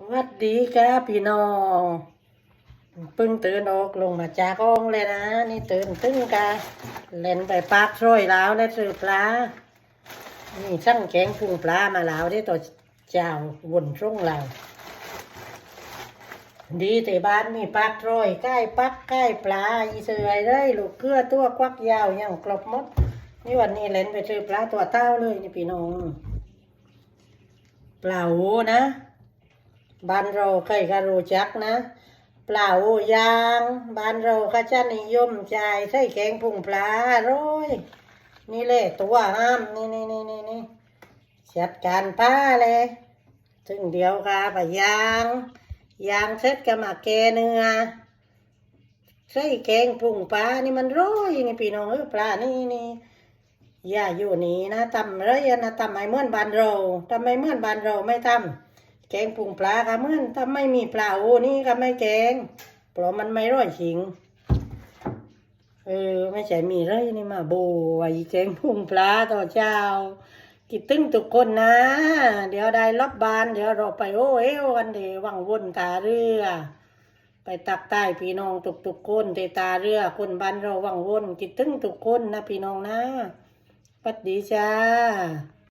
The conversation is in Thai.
วัสดีครับพี่น้องเพิ่งตื่นออกลงมาจากห้องเลยนะ นี่ตื่นตึ้งกะเล่นไปปากช่วยแล้วได้ซื้อปลานี่ช่างแกงพุงปลามาแล้วได้ต่อเจ้าวนช่วงเราดีแต่บ้านมีปากร้อยใกล้ปักใกล้ปลาอีเสยเลยลูกเกลือตัวควักยาวอย่างกรบมดนี่วันนี้เล่นไปซื้อปลาตัวเต้าเลยนี่พี่น้องเปล่าหูนะ บ้านเราเคยก็รู้จักนะเปล่าหูยางบ้านเราก็จะนิยมใจใส่แกงพุงปลาร้อยนี่เลยตัวห้ามนี่นี่นี่นี่นี่จัดการป้าเลยถึงเดียวค่ะไปยางยางเสร็จก็มาแกเนื้อใส่แกงพุงปลานี่มันร้อยนี่พี่น้องเออปลานี่นี่อย่าอยู่นี่นะทำเลยนะทำไม่เหมือนบ้านเราทำไม่เหมือนบ้านเราไม่ทำ แกงปรุงปลาก็เมื่อนถ้าไม่มีปลาโอ้นี่ก็ไม่แกงเพราะมันไม่ร่อยชิงเออไม่ใช่มีเลยนี่มาโบไอ้แกงปรุงปลาต่อเจ้าคิดตึงทุกคนนะ เดี๋ยวได้รับบาน เดี๋ยวเราไปโอ้เอวกันเดี๋ยววังวนตาเรือ ไปตักใต้พี่น้องทุกๆคนเตตาเรือคนบ้านเราวังวนคิดตึงทุกคนนะพี่น้องนะปัดดีจ้า